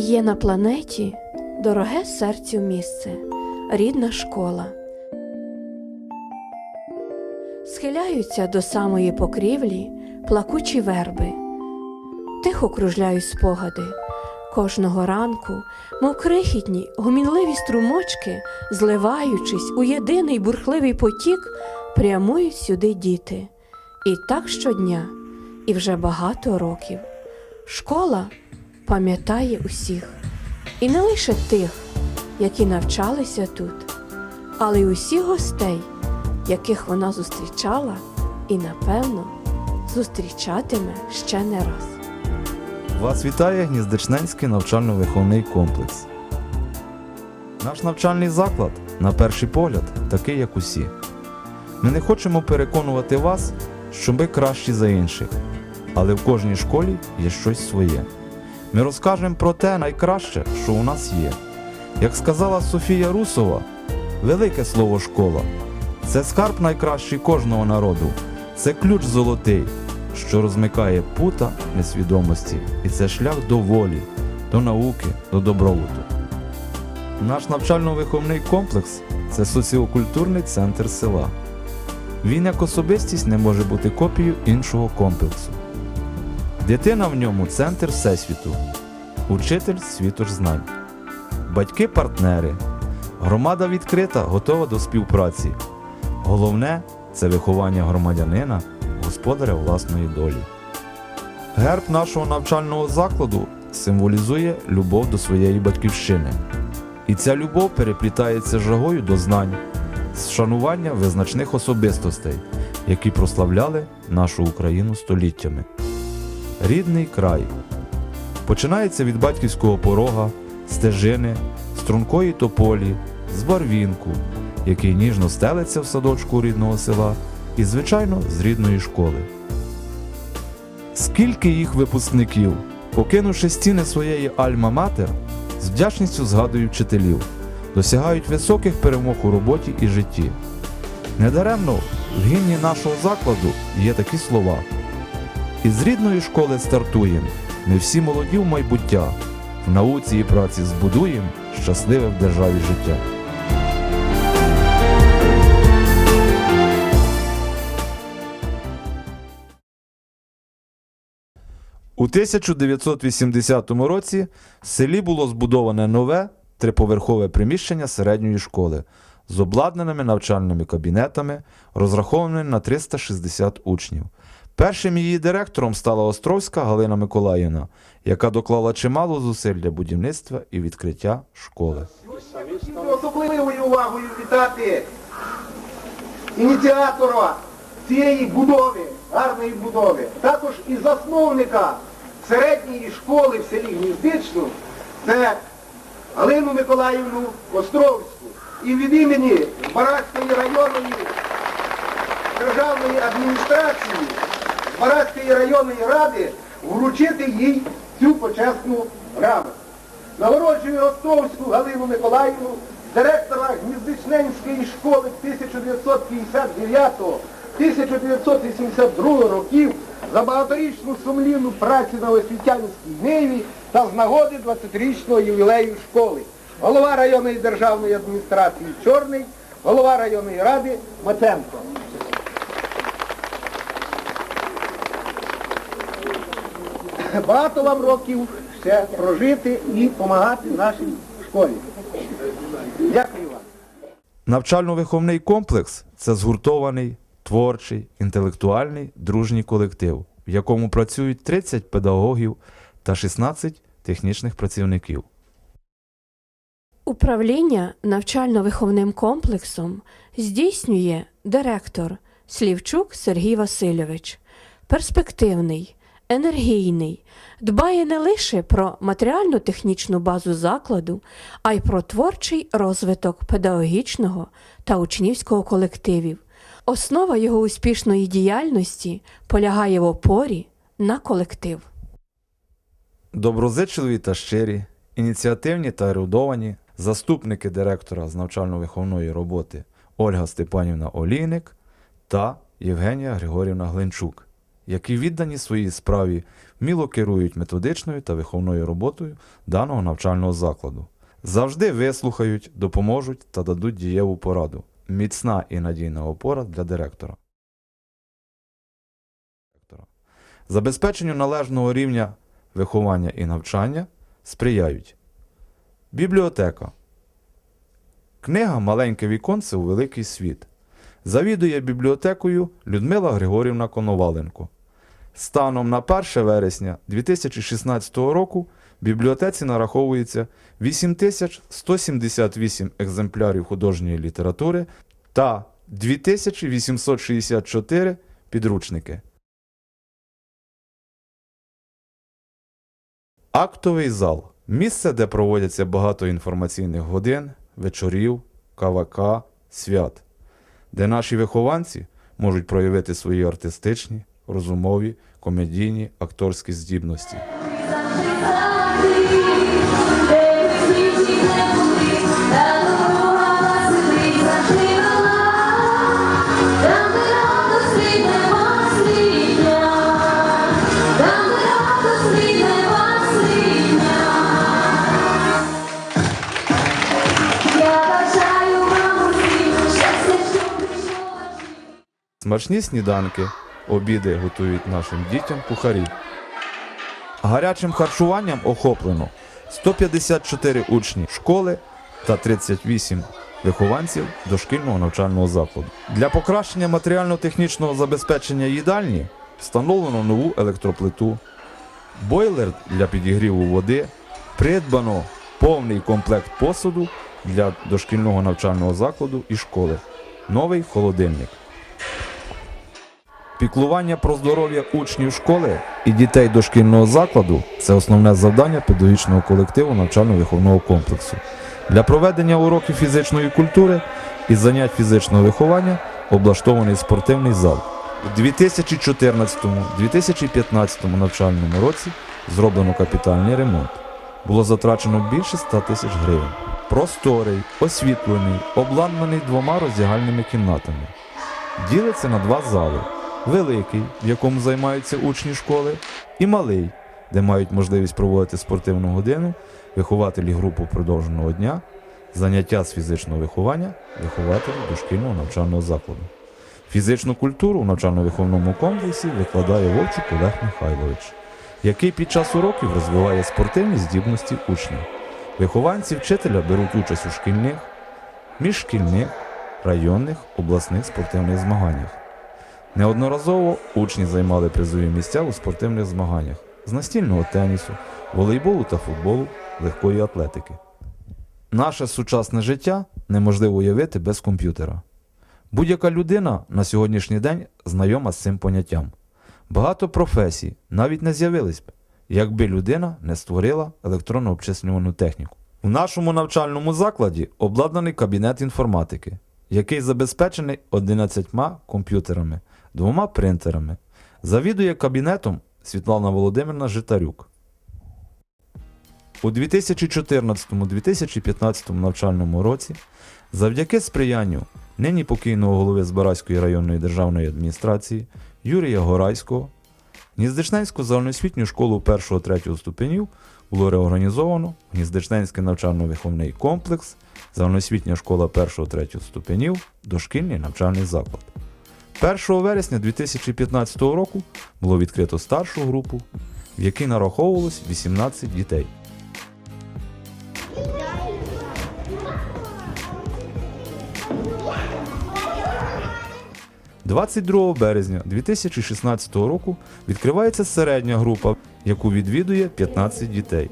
Є на планеті дороге серцю місце, рідна школа. Схиляються до самої покрівлі плакучі верби, тихо кружляють спогади. Кожного ранку, мов крихітні, гумінливі струмочки, зливаючись у єдиний бурхливий потік, прямують сюди діти. І так щодня, і вже багато років. Школа пам'ятає усіх, і не лише тих, які навчалися тут, але й усіх гостей, яких вона зустрічала і, напевно, зустрічатиме ще не раз. Вас вітає Гніздичненський навчально-виховний комплекс. Наш навчальний заклад, на перший погляд, такий, як усі. Ми не хочемо переконувати вас, що ми кращі за інших, але в кожній школі є щось своє. Ми розкажемо про те найкраще, що у нас є. Як сказала Софія Русова, велике слово школа це скарб найкращий кожного народу, це ключ золотий, що розмикає пута несвідомості, і це шлях до волі, до науки, до добробуту. Наш навчально-виховний комплекс це соціокультурний центр села. Він як особистість не може бути копією іншого комплексу. Дитина в ньому центр Всесвіту, учитель світу ж знань, батьки партнери, громада відкрита, готова до співпраці. Головне це виховання громадянина, господаря власної долі. Герб нашого навчального закладу символізує любов до своєї батьківщини. І ця любов переплітається жагою до знань, з шанування визначних особистостей, які прославляли нашу Україну століттями. Рідний край починається від батьківського порога, стежини, стрункої тополі, з барвінку, який ніжно стелиться в садочку рідного села, і, звичайно, з рідної школи. Скільки їх випускників, покинувши стіни своєї альма-матер, з вдячністю згадують вчителів, досягають високих перемог у роботі і житті. Недаремно в гімні нашого закладу є такі слова. Із рідної школи стартуєм, ми всі молоді в майбуття, в науці і праці збудуєм щасливе в державі життя. У 1980 році в селі було збудоване нове триповерхове приміщення середньої школи з обладнаними навчальними кабінетами, розрахованими на 360 учнів. Першим її директором стала Островська Галина Миколаївна, яка доклала чимало зусиль для будівництва і відкриття школи. Особливою увагою вітати ініціатора цієї будови, гарної будови, також і засновника середньої школи в селі Гніздичну, це Галину Миколаївну Островську. І від імені Барацької районної державної адміністрації, Барацької районної ради вручити їй цю почесну грамоту. Нагороджую Ростовську Галину Миколаївну, директора Гніздичненської школи 1959-1982 років за багаторічну сумлінну працю на освітянській ниві та з нагоди 20-річного ювілею школи. Голова районної державної адміністрації Чорний, голова районної ради Маценко. Багато вам років ще прожити і допомагати нашій школі. Дякую вам. Навчально-виховний комплекс це згуртований, творчий, інтелектуальний, дружній колектив, в якому працюють 30 педагогів та 16 технічних працівників. Управління навчально-виховним комплексом здійснює директор Слівчук Сергій Васильович. Перспективний, енергійний, дбає не лише про матеріально-технічну базу закладу, а й про творчий розвиток педагогічного та учнівського колективів. Основа його успішної діяльності полягає в опорі на колектив. Доброзичливі та щирі, ініціативні та ерудовані, заступники директора з навчально-виховної роботи Ольга Степанівна Олійник та Євгенія Григорівна Глинчук, які віддані своїй справі, вміло керують методичною та виховною роботою даного навчального закладу. Завжди вислухають, допоможуть та дадуть дієву пораду. Міцна і надійна опора для директора. Забезпеченню належного рівня виховання і навчання сприяють бібліотека. Книга Маленьке віконце у великий світ. Завідує бібліотекою Людмила Григорівна Коноваленко. Станом на 1 вересня 2016 року в бібліотеці нараховується 8178 екземплярів художньої літератури та 2864 підручники. Актовий зал місце, де проводяться багато інформаційних годин, вечорів, кавака, свят, де наші вихованці можуть проявити свої артистичні, розумові, комедійні, акторські здібності. Смачні сніданки, обіди готують нашим дітям кухарі. Гарячим харчуванням охоплено 154 учні школи та 38 вихованців дошкільного навчального закладу. Для покращення матеріально-технічного забезпечення їдальні встановлено нову електроплиту, бойлер для підігріву води, придбано повний комплект посуду для дошкільного навчального закладу і школи, новий холодильник. Піклування про здоров'я учнів школи і дітей дошкільного закладу це основне завдання педагогічного колективу навчально-виховного комплексу. Для проведення уроків фізичної культури і занять фізичного виховання облаштований спортивний зал. У 2014-2015 навчальному році зроблено капітальний ремонт. Було затрачено більше 100 тисяч гривень. Просторий, освітлений, обладнаний двома роздягальними кімнатами. Ділиться на два зали великий, в якому займаються учні школи, і малий, де мають можливість проводити спортивну годину, вихователі групу продовженого дня, заняття з фізичного виховання, вихователі дошкільного навчального закладу. Фізичну культуру в навчально-виховному комплексі викладає Вовчук Олег Михайлович, який під час уроків розвиває спортивні здібності учнів. Вихованці вчителя беруть участь у шкільних, міжшкільних, районних, обласних спортивних змаганнях. Неодноразово учні займали призові місця у спортивних змаганнях з настільного тенісу, волейболу та футболу, легкої атлетики. Наше сучасне життя неможливо уявити без комп'ютера. Будь-яка людина на сьогоднішній день знайома з цим поняттям. Багато професій навіть не з'явились б, якби людина не створила електронно обчислювану техніку. В нашому навчальному закладі обладнаний кабінет інформатики, який забезпечений 11 комп'ютерами, двома принтерами. Завідує кабінетом Світлана Володимирівна Житарюк. У 2014-2015 навчальному році завдяки сприянню нині покійного голови Збаразької районної державної адміністрації Юрія Горайського Гніздичненську загальноосвітню школу 1-3 ступенів було реорганізовано в Гніздичненський навчально-виховний комплекс, загальноосвітня школа 1-3 ступенів, дошкільний навчальний заклад. 1 вересня 2015 року було відкрито старшу групу, в якій нараховувалось 18 дітей. «22 березня 2016 року відкривається середня група, яку відвідує 15 дітей.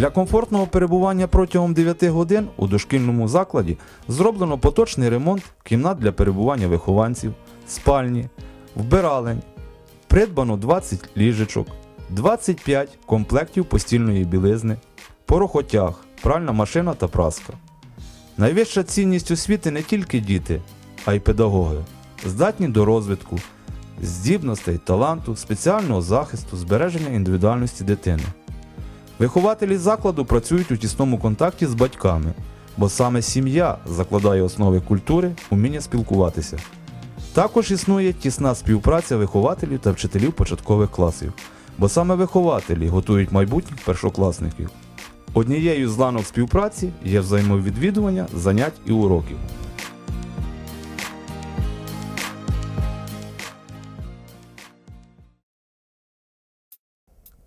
Для комфортного перебування протягом 9 годин у дошкільному закладі зроблено поточний ремонт кімнат для перебування вихованців, спальні, вбиралень, придбано 20 ліжечок, 25 комплектів постільної білизни, порохотяг, пральна машина та праска. Найвища цінність освіти не тільки діти, а й педагоги, здатні до розвитку, здібностей, таланту, спеціального захисту, збереження індивідуальності дитини. Вихователі закладу працюють у тісному контакті з батьками, бо саме сім'я закладає основи культури, уміння спілкуватися. Також існує тісна співпраця вихователів та вчителів початкових класів, бо саме вихователі готують майбутніх першокласників. Однією з ланок співпраці є взаємовідвідування, занять і уроків.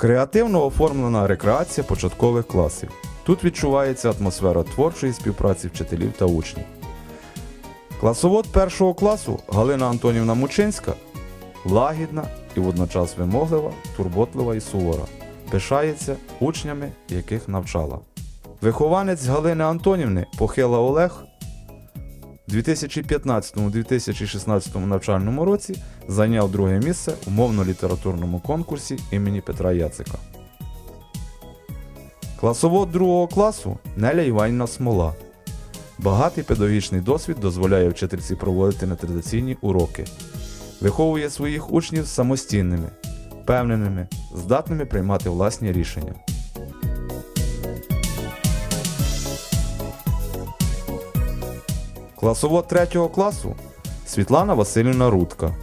Креативно оформлена рекреація початкових класів. Тут відчувається атмосфера творчої співпраці вчителів та учнів. Класовод першого класу Галина Антонівна Мучинська лагідна і водночас вимоглива, турботлива і сувора. Пишається учнями, яких навчала. Вихованець Галини Антонівни Похила Олег у 2015-2016 навчальному році зайняв друге місце у мовно-літературному конкурсі імені Петра Яцика. Класовод другого класу Неля Іванівна Смола. Багатий педагогічний досвід дозволяє вчительці проводити нетрадиційні уроки. Виховує своїх учнів самостійними, впевненими, здатними приймати власні рішення. Класовод третього класу Світлана Васильівна Рудка.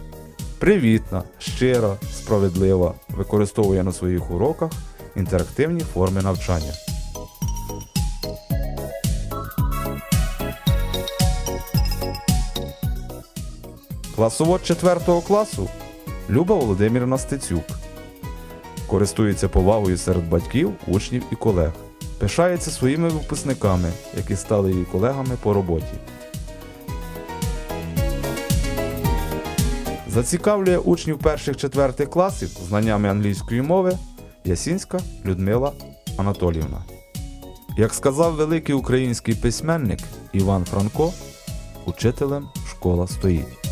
Привітна, щира, справедлива, використовує на своїх уроках інтерактивні форми навчання. Класовод 4 класу Люба Володимирівна Стецюк. Користується повагою серед батьків, учнів і колег. Пишається своїми випускниками, які стали її колегами по роботі. Зацікавлює учнів перших-четвертих класів знаннями англійської мови Ясінська Людмила Анатоліївна. Як сказав великий український письменник Іван Франко, учителем школа стоїть.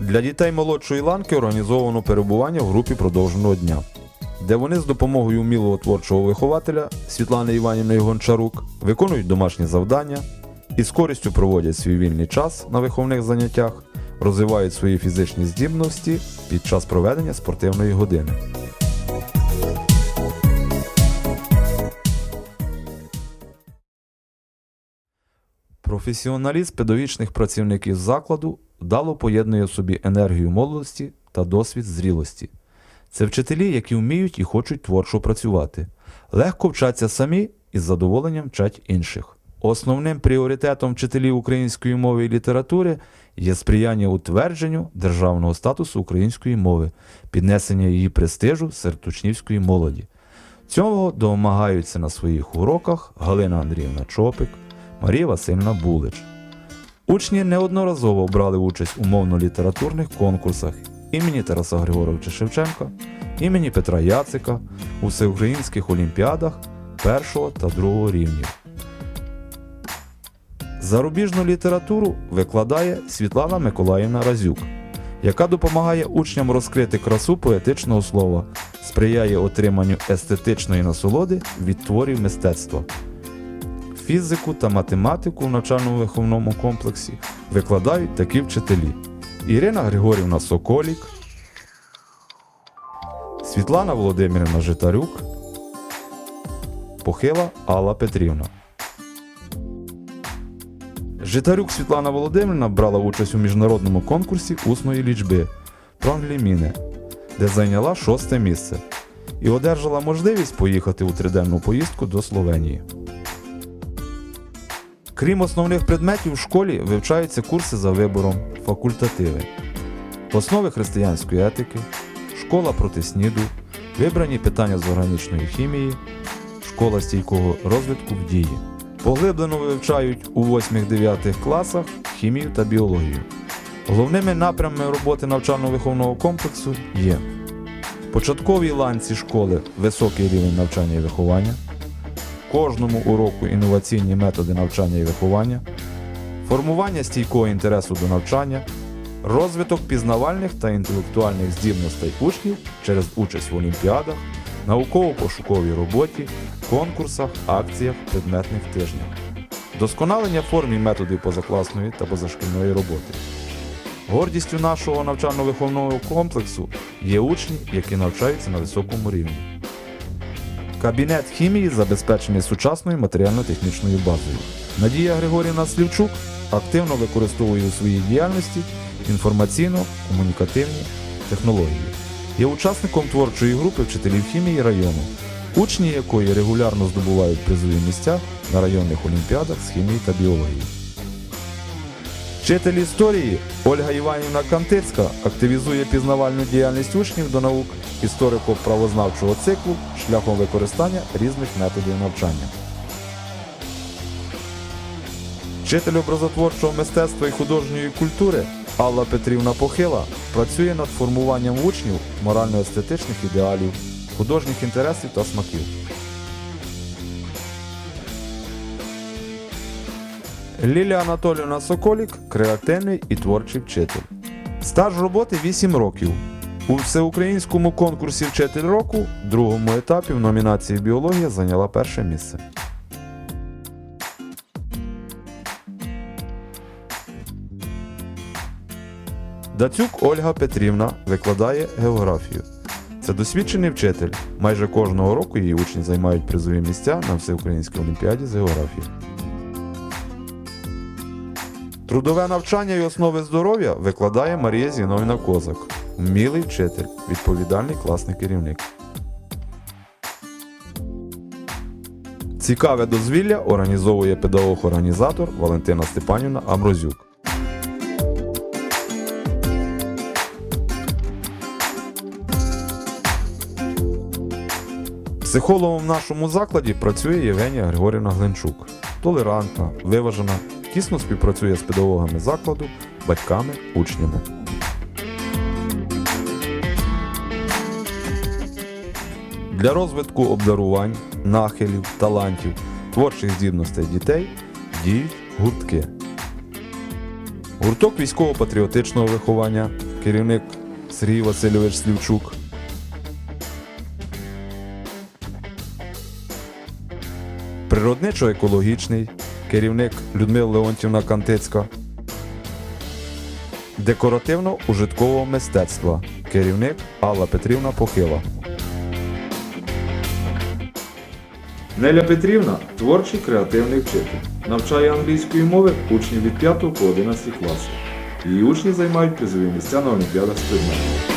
Для дітей молодшої ланки організовано перебування в групі продовженого дня, де вони з допомогою вмілого творчого вихователя Світлани Іванівни Гончарук виконують домашні завдання і з користю проводять свій вільний час на виховних заняттях, розвивають свої фізичні здібності під час проведення спортивної години. Професіоналізм педагогічних працівників закладу вдало поєднує собі енергію молодості та досвід зрілості. Це вчителі, які вміють і хочуть творчо працювати, легко вчаться самі і з задоволенням вчать інших. Основним пріоритетом вчителів української мови і літератури є сприяння утвердженню державного статусу української мови, піднесення її престижу серед учнівської молоді. Цього домагаються на своїх уроках Галина Андріївна Чопик, Марія Васильівна Булич. Учні неодноразово брали участь у мовно-літературних конкурсах імені Тараса Григоровича Шевченка, імені Петра Яцика, у всеукраїнських олімпіадах першого та другого рівнів. Зарубіжну літературу викладає Світлана Миколаївна Разюк, яка допомагає учням розкрити красу поетичного слова, сприяє отриманню естетичної насолоди від творів мистецтва. Фізику та математику в навчально-виховному комплексі викладають такі вчителі: Ірина Григорівна Соколік, Світлана Володимирівна Житарюк, Похила Алла Петрівна. Житарюк Світлана Володимирівна брала участь у міжнародному конкурсі усної лічби Пронгліміне, де зайняла шосте місце і одержала можливість поїхати у триденну поїздку до Словенії. Крім основних предметів, в школі вивчаються курси за вибором, факультативи, основи християнської етики, школа проти сніду, вибрані питання з органічної хімії, школа стійкого розвитку в дії. Поглиблено вивчають у 8-9 класах хімію та біологію. Головними напрямами роботи навчально-виховного комплексу є початковій ланці школи високий рівень навчання і виховання, кожному уроку інноваційні методи навчання і виховання, формування стійкого інтересу до навчання, розвиток пізнавальних та інтелектуальних здібностей учнів через участь в олімпіадах, науково-пошуковій роботі, конкурсах, акціях, предметних тижнях, вдосконалення форм і методів позакласної та позашкільної роботи. Гордістю нашого навчально-виховного комплексу є учні, які навчаються на високому рівні. Кабінет хімії забезпечений сучасною матеріально-технічною базою. Надія Григорівна Слівчук активно використовує у своїй діяльності інформаційно-комунікативні технології. Є учасником творчої групи вчителів хімії району, учні якої регулярно здобувають призові місця на районних олімпіадах з хімії та біології. Вчитель історії Ольга Іванівна Кантицька активізує пізнавальну діяльність учнів до наук історико-правознавчого циклу шляхом використання різних методів навчання. Вчитель образотворчого мистецтва і художньої культури Алла Петрівна Похила працює над формуванням учнів морально-естетичних ідеалів, художніх інтересів та смаків. Лілія Анатоліївна Соколік креативний і творчий вчитель. Стаж роботи 8 років. У всеукраїнському конкурсі Вчитель року, другому етапі в номінації Біологія зайняла перше місце. Дацюк Ольга Петрівна викладає географію. Це досвідчений вчитель. Майже кожного року її учні займають призові місця на всеукраїнській олімпіаді з географії. Трудове навчання і основи здоров'я викладає Марія Зіновна Козак. Вмілий вчитель, відповідальний класний керівник. Цікаве дозвілля організовує педагог-організатор Валентина Степанівна Амрозюк. Психологом в нашому закладі працює Євгенія Григорівна Гленчук. Толерантна, виважена, тісно співпрацює з педагогами закладу, батьками, учнями. Для розвитку обдарувань, нахилів, талантів, творчих здібностей дітей діють гуртки. Гурток військово-патріотичного виховання, керівник Сергій Васильович Слівчук. Природничо-екологічний, керівник Людмила Леонтівна Кантицька. Декоративно-ужиткового мистецтва, керівник Алла Петрівна Похила. Неля Петрівна творчий креативний вчитель. Навчає англійської мови учнів від 5 по 11 класів. Її учні займають призові місця на олімпіадах з.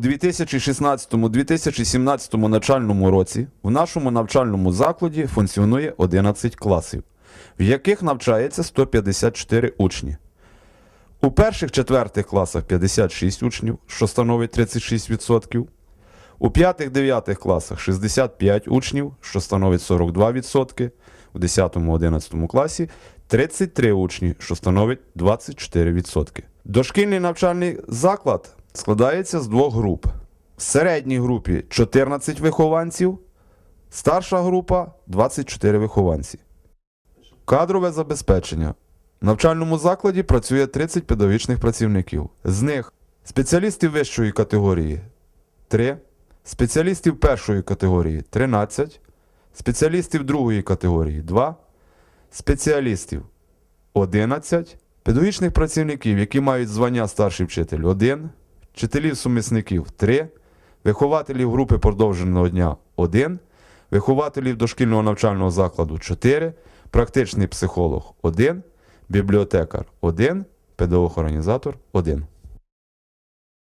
2016-2017 навчальному році в нашому навчальному закладі функціонує 11 класів, в яких навчається 154 учні. У перших-четвертих класах 56 учнів, що становить 36%. У 5-9 класах 65 учнів, що становить 42%. У 10-11 класі 33 учні, що становить 24%. Дошкільний навчальний заклад складається з двох груп. В середній групі 14 вихованців, старша група 24 вихованці. Кадрове забезпечення. В навчальному закладі працює 30 педагогічних працівників. З них спеціалістів вищої категорії 3, спеціалістів першої категорії 13, спеціалістів другої категорії 2, спеціалістів 11, педагогічних працівників, які мають звання старший вчитель 1, вчителів-сумісників 3, вихователів групи продовженого дня 1, вихователів дошкільного навчального закладу 4, практичний психолог 1, бібліотекар 1, педагог-організатор 1.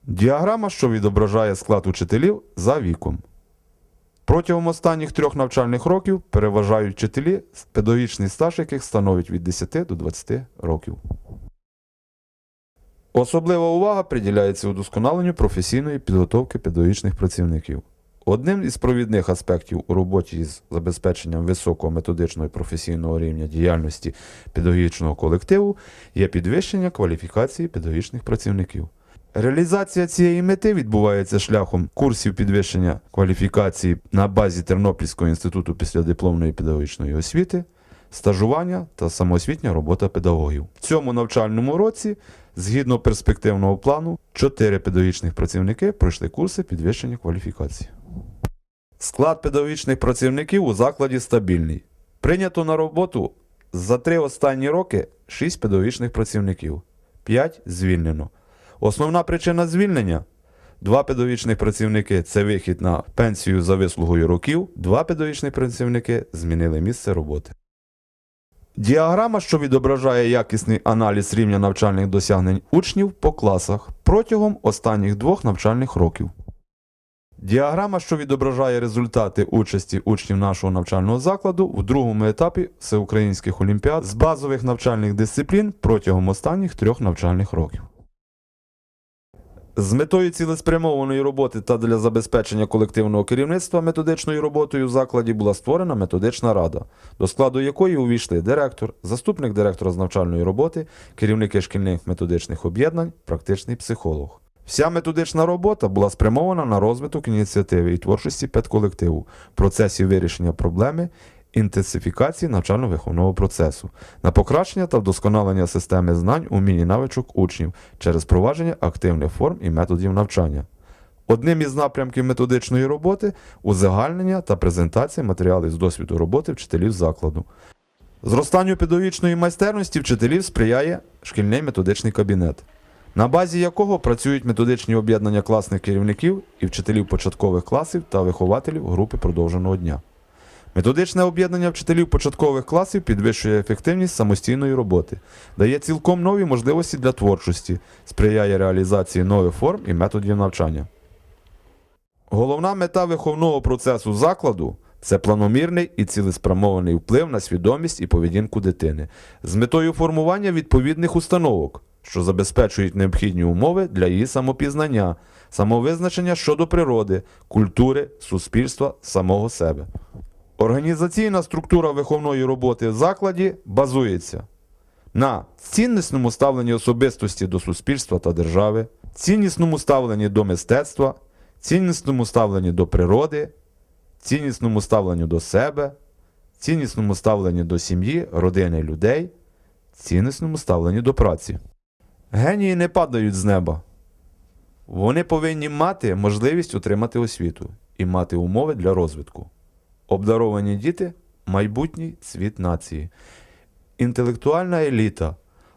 Діаграма, що відображає склад учителів за віком. Протягом останніх трьох навчальних років переважають вчителі, педагогічний стаж яких становить від 10 до 20 років. Особлива увага приділяється удосконаленню професійної підготовки педагогічних працівників. Одним із провідних аспектів у роботі з забезпеченням високого методичного і професійного рівня діяльності педагогічного колективу є підвищення кваліфікації педагогічних працівників. Реалізація цієї мети відбувається шляхом курсів підвищення кваліфікації на базі Тернопільського інституту післядипломної педагогічної освіти, стажування та самоосвітня робота педагогів. В цьому навчальному році, згідно перспективного плану, 4 педагогічних працівники пройшли курси підвищення кваліфікації. Склад педагогічних працівників у закладі стабільний. Прийнято на роботу За три останні роки 6 педагогічних працівників, 5 звільнено. Основна причина звільнення два педагогічних працівники це вихід на пенсію за вислугою років, два педагогічні працівники змінили місце роботи. Діаграма, що відображає якісний аналіз рівня навчальних досягнень учнів по класах протягом останніх двох навчальних років. Діаграма, що відображає результати участі учнів нашого навчального закладу в другому етапі всеукраїнських олімпіад з базових навчальних дисциплін протягом останніх трьох навчальних років. З метою цілеспрямованої роботи та для забезпечення колективного керівництва методичною роботою в закладі була створена методична рада, до складу якої увійшли директор, заступник директора з навчальної роботи, керівники шкільних методичних об'єднань, практичний психолог. Вся методична робота була спрямована на розвиток ініціативи і творчості педколективу, в процесі вирішення проблеми інтенсифікації навчально-виховного процесу, на покращення та вдосконалення системи знань, умінь і навичок учнів через впровадження активних форм і методів навчання. Одним із напрямків методичної роботи узагальнення та презентація матеріалів з досвіду роботи вчителів закладу. Зростанню педагогічної майстерності вчителів сприяє шкільний методичний кабінет, на базі якого працюють методичні об'єднання класних керівників і вчителів початкових класів та вихователів групи продовженого дня. Методичне об'єднання вчителів початкових класів підвищує ефективність самостійної роботи, дає цілком нові можливості для творчості, сприяє реалізації нових форм і методів навчання. Головна мета виховного процесу закладу це планомірний і цілеспрямований вплив на свідомість і поведінку дитини з метою формування відповідних установок, що забезпечують необхідні умови для її самопізнання, самовизначення щодо природи, культури, суспільства, самого себе. Організаційна структура виховної роботи в закладі базується на ціннісному ставленні особистості до суспільства та держави, ціннісному ставленні до мистецтва, ціннісному ставленні до природи, ціннісному ставленню до себе, ціннісному ставленні до сім'ї, родини людей, ціннісному ставленні до праці. Генії не падають з неба. Вони повинні мати можливість отримати освіту і мати умови для розвитку. Обдаровані діти майбутній цвіт нації, інтелектуальна еліта.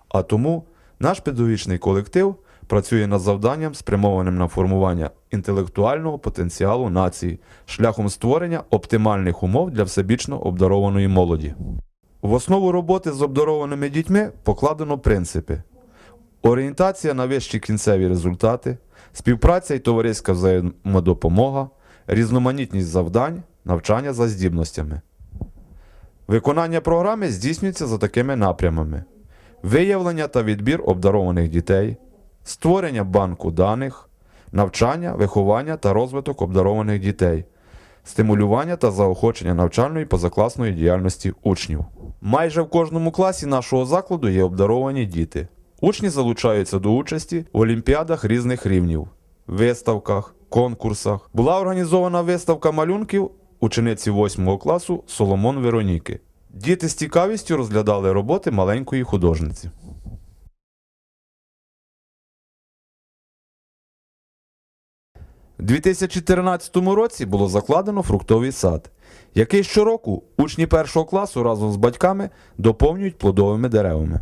А тому наш педагогічний колектив працює над завданням, спрямованим на формування інтелектуального потенціалу нації, шляхом створення оптимальних умов для всебічно обдарованої молоді. В основу роботи з обдарованими дітьми покладено принципи: орієнтація на вищі кінцеві результати, співпраця і товариська взаємодопомога, різноманітність завдань, навчання за здібностями. Виконання програми здійснюється за такими напрямами: виявлення та відбір обдарованих дітей, створення банку даних, навчання, виховання та розвиток обдарованих дітей, стимулювання та заохочення навчальної позакласної діяльності учнів. Майже в кожному класі нашого закладу є обдаровані діти. Учні залучаються до участі в олімпіадах різних рівнів, виставках, конкурсах. Була організована виставка малюнків учениці 8 класу Соломон Вероніки. Діти з цікавістю розглядали роботи маленької художниці. У 2014 році було закладено фруктовий сад, який щороку учні першого класу разом з батьками доповнюють плодовими деревами.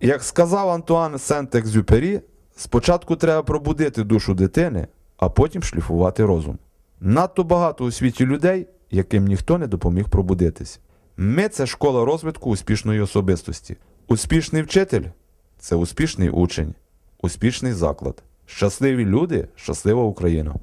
Як сказав Антуан Сент-Екзюпері, спочатку треба пробудити душу дитини, а потім шліфувати розум. Надто багато у світі людей, яким ніхто не допоміг пробудитись. Ми це школа розвитку успішної особистості. Успішний вчитель це успішний учень, успішний заклад. Щасливі люди, щаслива Україна.